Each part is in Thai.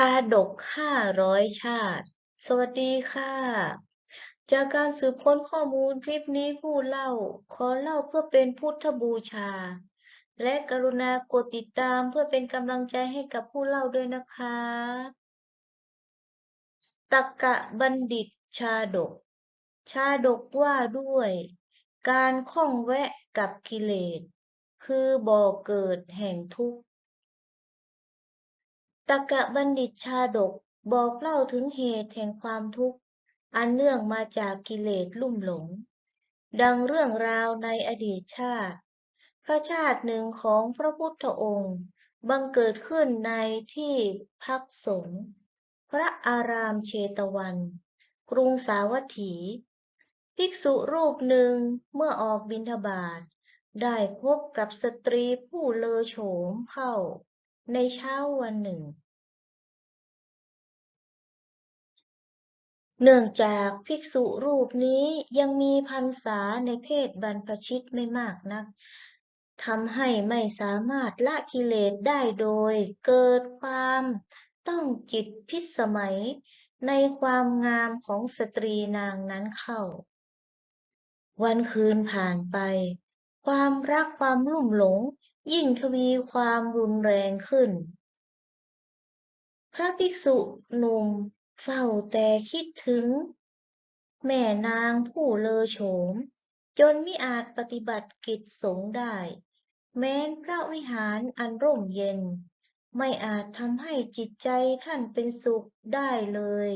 ชาดกห้าร้อยชาติ สวัสดีค่ะ จากการสืบค้นข้อมูลคลิปนี้ผู้เล่า ขอเล่าเพื่อเป็นพุทธบูชา และกรุณากดติดตามเพื่อเป็นกำลังใจให้กับผู้เล่าด้วยนะคะ ตักกะบัณฑิตชาดก ชาดกว่าด้วย การข้องแวะกับกิเลส คือบ่อเกิดแห่งทุกข์ ตักกะบัณฑิตชาดกบอกเล่าถึงเหตุแห่งความทุกข์ อันเนื่องมาจากกิเลสลุ่มหลง ดังเรื่องราวในอดีตชาติ พระชาติหนึ่งของพระพุทธองค์ บังเกิดขึ้นในที่พักสงฆ์พระอารามเชตวัน กรุงสาวัตถี ภิกษุรูปหนึ่งเมื่อออกบิณฑบาตได้พบกับสตรีผู้เลอโฉมเข้า ในเช้าวันหนึ่ง เนื่องจากภิกษุรูปนี้ยังมีพรรษาในเพศบรรพชิตไม่มากนักทำให้ไม่สามารถละกิเลสได้โดย เกิดความต้องจิตพิสมัยในความงามของสตรีนางนั้นเข้า วันคืนผ่านไป ความรักความลุ่มหลง ยิ่งทวีความรุนแรงขึ้น พระภิกษุหนุ่มเฝ้าแต่คิดถึง แม่นางผู้เลอโฉม จนมิอาจปฏิบัติกิจสงได้ แม้นพระวิหารอันร่มเย็น ไม่อาจทำให้จิตใจท่านเป็นสุขได้เลย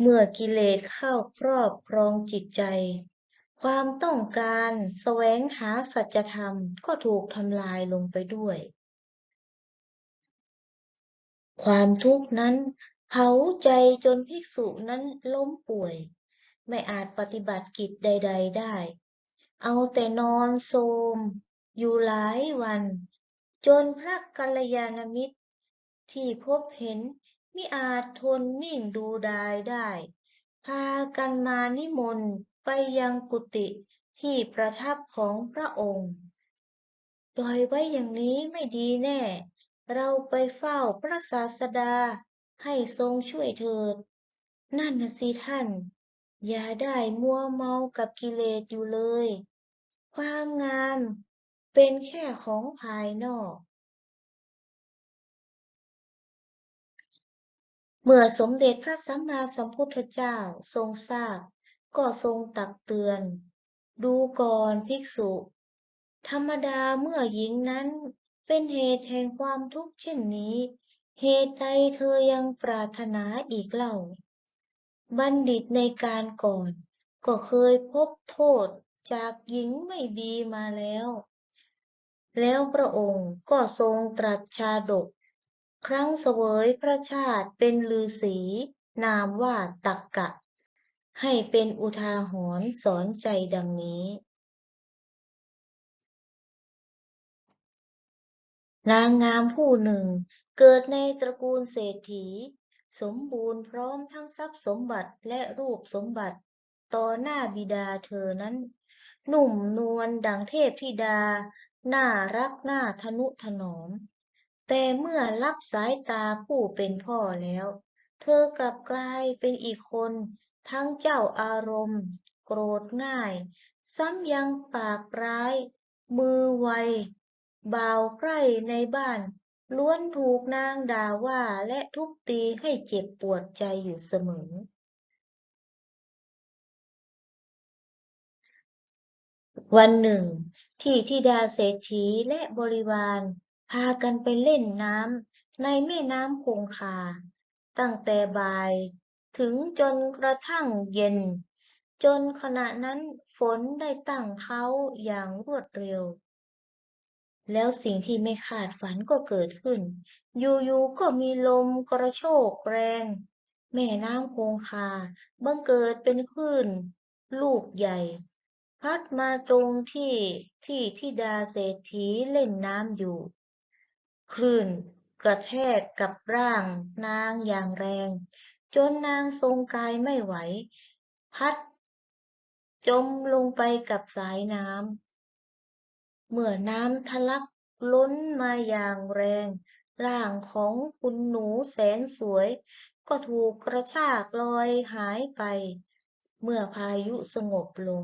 เมื่อกิเลสเข้าครอบครองจิตใจ ความต้องการแสวงหาสัจธรรมก็ถูกทำลายลงไปด้วย ความทุกข์นั้นเผาใจจนภิกษุนั้นล้มป่วย ไม่อาจปฏิบัติกิจใด ๆได้ เอาแต่นอนโทมอยู่หลายวัน จนพระกัลยาณมิตรที่พบเห็น มิอาจทนนิ่งดูดายได้ พากันมานิมนต์ไปยังกุฏิที่ประทับของพระองค์ปล่อยไว้อย่างนี้ไม่ดีแน่ เราไปเฝ้าพระศาสดาให้ทรงช่วยเถิด นั่นนะสิท่าน อย่าได้มัวเมากับกิเลสอยู่เลย ความงามเป็นแค่ของภายนอก เมื่อสมเด็จพระสัมมาสัมพุทธเจ้าทรงทราบ ก็ทรงตักเตือน ดูก่อนภิกษุ ธรรมดาเมื่อหญิงนั้นเป็นเหตุแห่งความทุกข์เช่นนี้ เหตุใดเธอยังปรารถนาอีกเล่า บัณฑิตในการก่อน ก็เคยพบโทษจากหญิงไม่ดีมาแล้ว แล้วพระองค์ก็ทรงตรัสชาดก ครั้งเสวยพระชาติเป็นฤาษีนามว่าตักกะ ให้เป็นอุทาหรณ์สอนใจดังนี้ นางงามผู้หนึ่งเกิดในตระกูลเศรษฐี สมบูรณ์พร้อมทั้งทรัพย์สมบัติและรูปสมบัติ ต่อหน้าบิดาเธอนั้น หนุ่มนวลดังเทพธิดา น่ารักน่าทนุถนอม แต่เมื่อรับสายตาผู้เป็นพ่อแล้ว เธอกลับกลายเป็นอีกคน ทั้งเจ้าอารมณ์ โกรธง่าย ซ้ำยังปากร้าย มือไวบ่าวใกล้ในบ้าน ล้วนถูกนางด่าว่าและทุบตีให้เจ็บปวดใจอยู่เสมอ วันหนึ่ง ที่ธิดาเศรษฐีและบริวาร พากันไปเล่นน้ำในแม่น้ำคงคา ตั้งแต่บ่ายถึงจนกระทั่งเย็น จนขณะนั้นฝนได้ตั้งเขาอย่างรวดเร็ว แล้วสิ่งที่ไม่คาดฝันก็เกิดขึ้น อยู่ๆก็มีลมกระโชกแรง แม่น้ำคงคาบังเกิดเป็นคลื่น ลูกใหญ่พัดมาตรงที่ที่ธิดาเศรษฐีเล่นน้ำอยู่ คลื่น กระแทกกับร่างนางอย่างแรง จนนางทรงกายไม่ไหว พัด จมลงไปกับสายน้ำเมื่อน้ำทะลักล้นมาอย่างแรง ร่างของคุณหนูแสนสวย ก็ถูกกระชากลอยหายไป เมื่อพายุสงบลง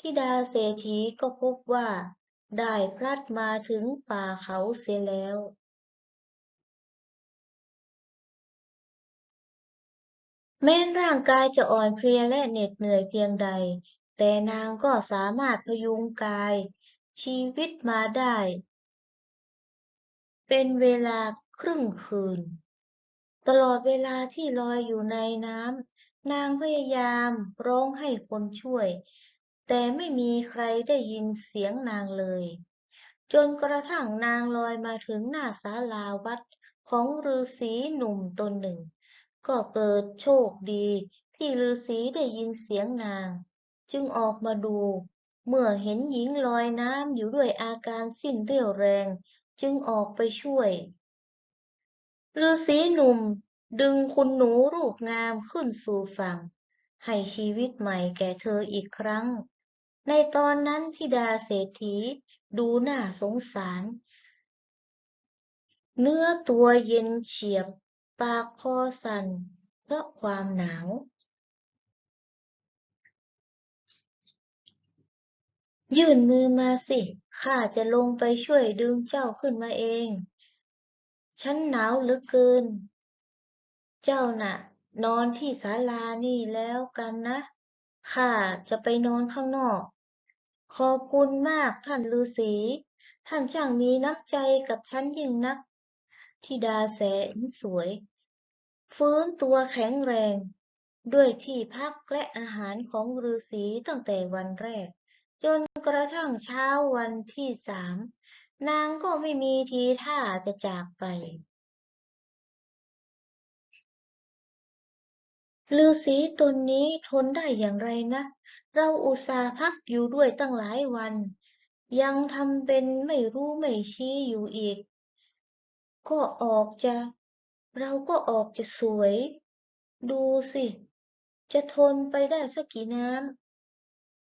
ธิดาเศรษฐีก็พบว่า ได้พลัดมาถึงป่าเขาเสียแล้ว แม้ร่างกายจะอ่อนเพลียและเหน็ดเหนื่อยเพียงใด แต่นางก็สามารถพยุงกาย ชีวิตมาได้ เป็นเวลาครึ่งคืน ตลอดเวลาที่ลอยอยู่ในน้ำนางพยายามร้องให้คนช่วย แต่ไม่มีใครได้ยินเสียงนางเลย จนกระทั่งนางลอยมาถึงหน้าศาลาวัดของฤาษีหนุ่มตนหนึ่ง ก็เกิดโชคดี ที่ฤาษีได้ยินเสียงนาง จึงออกมาดู เมื่อเห็นหญิงลอยน้ำอยู่ด้วยอาการสิ้นเรี่ยวแรง จึงออกไปช่วยฤาษีหนุ่มดึงคุณหนูรูปงามขึ้นสู่ฝั่ง ให้ชีวิตใหม่แก่เธออีกครั้ง ในตอนนั้นธิดาเศรษฐีดูน่าสงสาร เนื้อตัวเย็นเฉียบ ปากคอสั่นเพราะความหนาว ยื่นมือมาสิ ข้าจะลงไปช่วยดึงเจ้าขึ้นมาเอง ฉันหนาวเหลือเกิน เจ้าน่ะ นอนที่ศาลานี่แล้วกันนะ ข้าจะไปนอนข้างนอก ขอบคุณมากท่านฤาษี ท่านช่างมีน้ำใจกับฉันยิ่งนัก ธิดาแสนสวย ฟื้นตัวแข็งแรง ด้วยที่พักและอาหารของฤาษีตั้งแต่วันแรก จนกระทั่งเช้าวันที่สามนางก็ไม่มีทีท่าจะจากไปฤาษีตนนี้ทนได้อย่างไรนะ เราอุตส่าห์พักอยู่ด้วยตั้งหลายวัน ยังทำเป็นไม่รู้ไม่ชี้อยู่อีก ก็ออกจะ เราก็ออกจะสวย ดูสิ จะทนไปได้สักกี่น้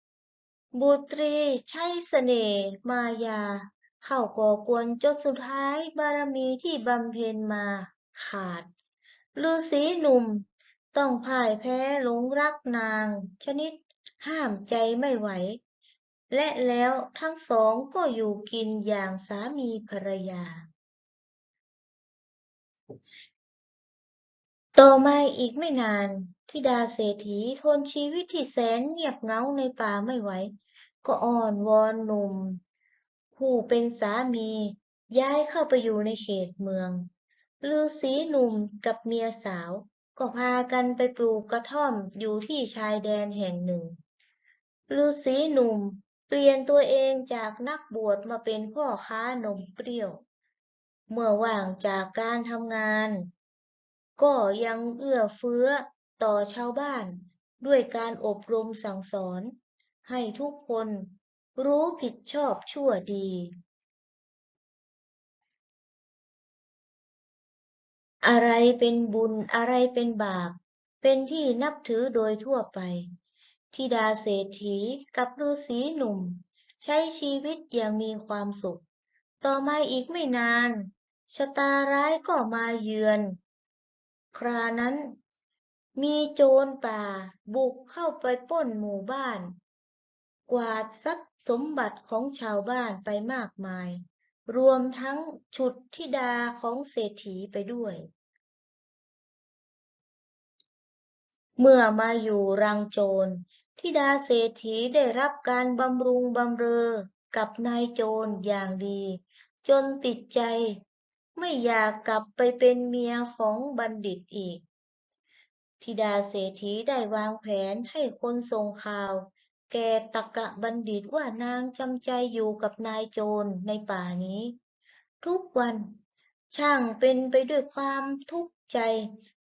ำบุตรีใช้เสน่ห์มายา เข้าก่อกวนจนสุดท้ายบารมีที่บำเพ็ญมาขาดฤาษีหนุ่มต้องพ่ายแพ้หลงรักนาง ชนิดห้ามใจไม่ไหว และแล้วทั้งสองก็อยู่กินอย่างสามีภรรยา ต่อมาอีกไม่นานธิดาเศรษฐีทนชีวิตที่แสนเงียบเงาในป่าไม่ไหว ก็อ้อนวอนหนุ่ม ผู้เป็นสามีย้ายเข้าไปอยู่ในเขตเมืองฤาษีหนุ่มกับเมียสาว ก็พากันไปปลูกกระท่อมอยู่ที่ชายแดนแห่งหนึ่งฤาษีหนุ่มเปลี่ยนตัวเองจากนักบวชมาเป็นพ่อค้านมเปรี้ยว เมื่อว่างจากการทำงาน ก็ยังเอื้อเฟื้อต่อชาวบ้าน ด้วยการอบรมสั่งสอน ให้ทุกคนรู้ผิดชอบชั่วดี อะไรเป็นบุญอะไรเป็นบาป เป็นที่นับถือโดยทั่วไปธิดาเศรษฐีกับฤาษีหนุ่ม ใช้ชีวิตอย่างมีความสุข ต่อมาอีกไม่นานชะตาร้ายก็มาเยือน ครานั้น มีโจรป่าบุกเข้าไปป้นหมู่บ้าน กวาดทรัพย์สมบัติของชาวบ้านไปมากมาย รวมทั้งฉุดธิดาของเศรษฐีไปด้วย เมื่อมาอยู่รังโจรธิดาเศรษฐีได้รับการบำรุงบำเรอกับนายโจรอย่างดี จนติดใจ ไม่อยากกลับไปเป็นเมียของบัณฑิตอีก ธิดาเศรษฐีได้วางแผนให้คนส่งข่าว แกตักกะบัณฑิตว่านางจำใจอยู่กับนายโจรในป่านี้ ทุกวัน ช่างเป็นไปด้วยความทุกข์ใจ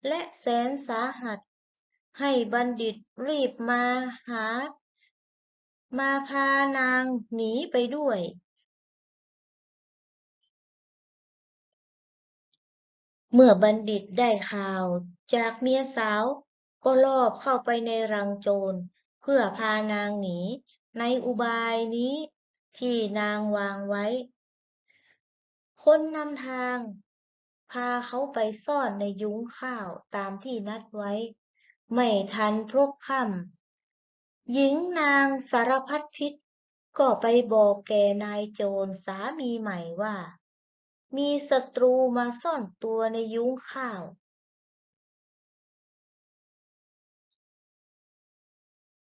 และแสนสาหัส ให้บัณฑิตรีบมาหา มาพานางหนีไปด้วย เมื่อบัณฑิตได้ข่าว จากเมียสาว ก็ลอบเข้าไปในรังโจร เพื่อพานางหนี ในอุบายนี้ที่นางวางไว้ คนนำทาง พาเขาไปซ่อนในยุ้งข้าวตามที่นัดไว้ ไม่ทันพรบค่ำหญิงนางสารพัดพิษ ก็ไปบอกแกนายโจรสามีใหม่ว่า มีศัตรูมาซ่อนตัวในยุ้งข้าว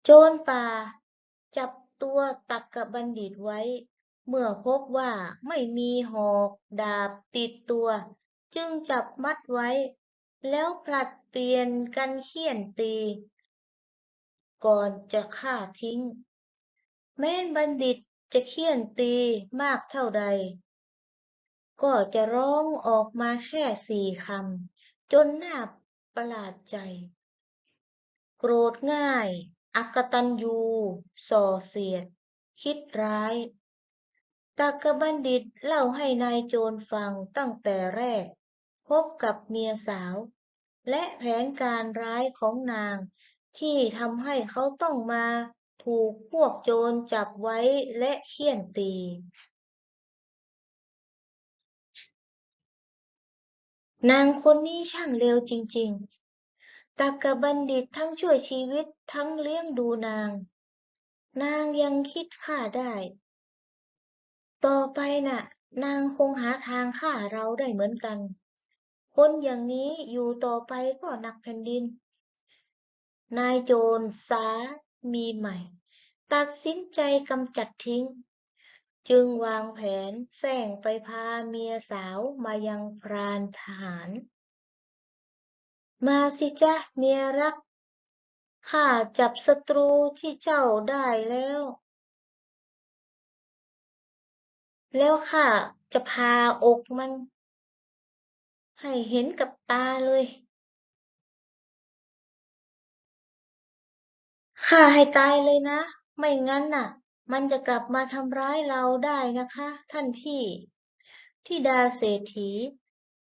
โจรป่า จับตัวตักกบัณฑิตไว้ เมื่อพบว่าไม่มีหอกดาบติดตัว จึงจับมัดไว้ แล้วผลัดเปลี่ยนกันเฆี่ยนตี ก่อนจะฆ่าทิ้ง แม้นบัณฑิตจะเฆี่ยนตีมากเท่าใด ก็จะร้องออกมาแค่สี่คำ จนน่าประหลาดใจ โกรธง่าย อักตัญญูส่อเสียด คิดร้ายตักกบัณฑิตเล่าให้นายโจรฟังตั้งแต่แรก พบกับเมียสาว และแผนการร้ายของนาง ที่ทำให้เขาต้องมาถูกพวกโจรจับไว้และเฆี่ยนตี นางคนนี้ช่างเลวจริงๆตักกบัณฑิตทั้งช่วยชีวิตทั้งเลี้ยงดูนาง นางยังคิดฆ่าได้ ต่อไปน่ะ นางคงหาทางฆ่าเราได้เหมือนกัน คนอย่างนี้อยู่ต่อไปก็หนักแผ่นดิน นายโจรสามีใหม่ ตัดสินใจกำจัดทิ้ง จึงวางแผนแซงไปพาเมียสาวมายังพรานทหาร มาสิจ๊ะเมียรัก ข้าจับศัตรูที่เจ้าได้แล้ว แล้วข้าจะพาอกมัน ให้เห็นกับตาเลยฆ่าให้ตายเลยนะ ไม่งั้นน่ะ มันจะกลับมาทำร้ายเราได้นะคะ ท่านพี่ธิดาเศรษฐี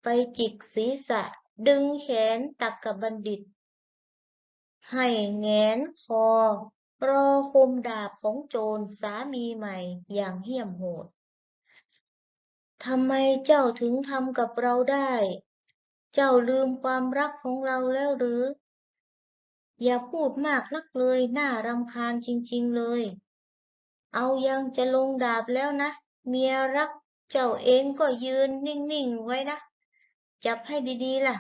ไปจิกศีรษะ ดึงแขนตักกับบัณฑิต ให้แงนคอ รอคมดาบของโจรสามีใหม่อย่างเหี้ยมโหดทำไมเจ้าถึงทำกับเราได้ เจ้าลืมความรักของเราแล้วหรือ อย่าพูดมากนักเลย น่ารำคาญจริง ๆ เลย เอายังจะลงดาบแล้วนะ เมียรักเจ้าเองก็ยืนนิ่งๆไว้นะ จับให้ดีๆล่ะ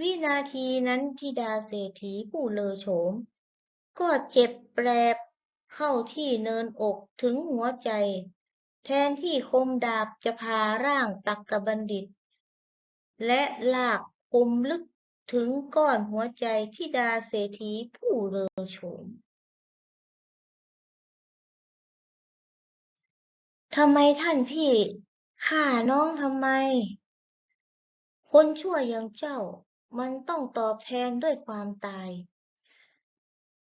วินาทีนั้นธิดาเศรษฐีผู้เลอโฉม ก็เจ็บแปรบเข้าที่เนินอกถึงหัวใจ แทนที่คมดาบจะพาร่างตักกบัณฑิต และลากคมลึกถึงก้อนหัวใจธิดาเศรษฐีผู้เลอโฉม ทำไมท่านพี่ฆ่าน้องทำไม คนชั่วอย่างเจ้ามันต้องตอบแทนด้วยความตาย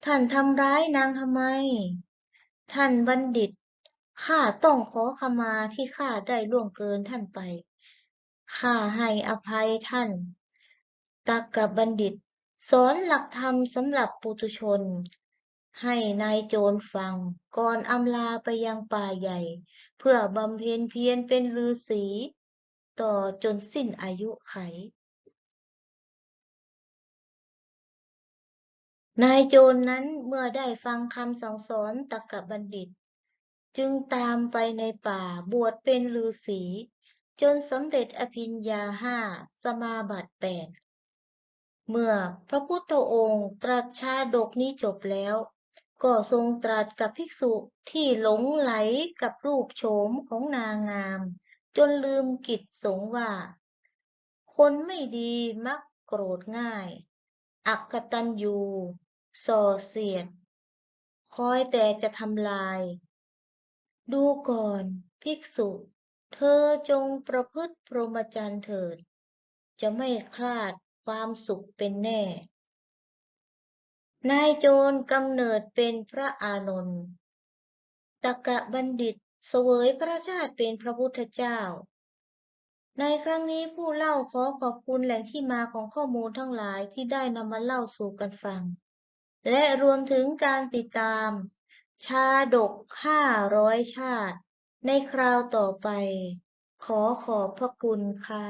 ท่านทำร้ายนางทำไม ท่านบัณฑิตข้าต้องขอขมาที่ข้าได้ล่วงเกินท่านไป ข้าให้อภัยท่าน ตักกับบัณฑิต สอนหลักธรรมสำหรับปุถุชน ให้นายโจรฟัง ก่อนอำลาไปยังป่าใหญ่ เพื่อบำเพ็ญเพียรเป็นฤาษีต่อจนสิ้นอายุไข นายโจรนั้นเมื่อได้ฟังคำสั่งสอนตักกบัณฑิต จึงตามไปในป่าบวชเป็นฤาษีจนสำเร็จอภิญญาห้าสมาบัติแปดเมื่อพระพุทธองค์ตรัสชาดกนี้จบแล้ว ก็ทรงตรัสกับภิกษุที่หลงไหลกับรูปโฉมของนางงาม จนลืมกิจสงฆ์ว่า คนไม่ดีมักโกรธง่าย อักตัญญูส่อเสียด คอยแต่จะทำลาย ดูก่อนภิกษุ เธอจงประพฤติพรหมจรรย์เถิด จะไม่คลาดความสุขเป็นแน่ นายโจรกำเนิดเป็นพระอานนท์ตักกบัณฑิตเสวยพระชาติเป็นพระพุทธเจ้า ในครั้งนี้ผู้เล่าขอขอบคุณแหล่งที่มาของข้อมูลทั้งหลายที่ได้นำมาเล่าสู่กันฟัง และรวมถึงการติดตาม ชาดกห้าร้อยชาติ ในคราวต่อไป ขอขอบพระคุณค่ะ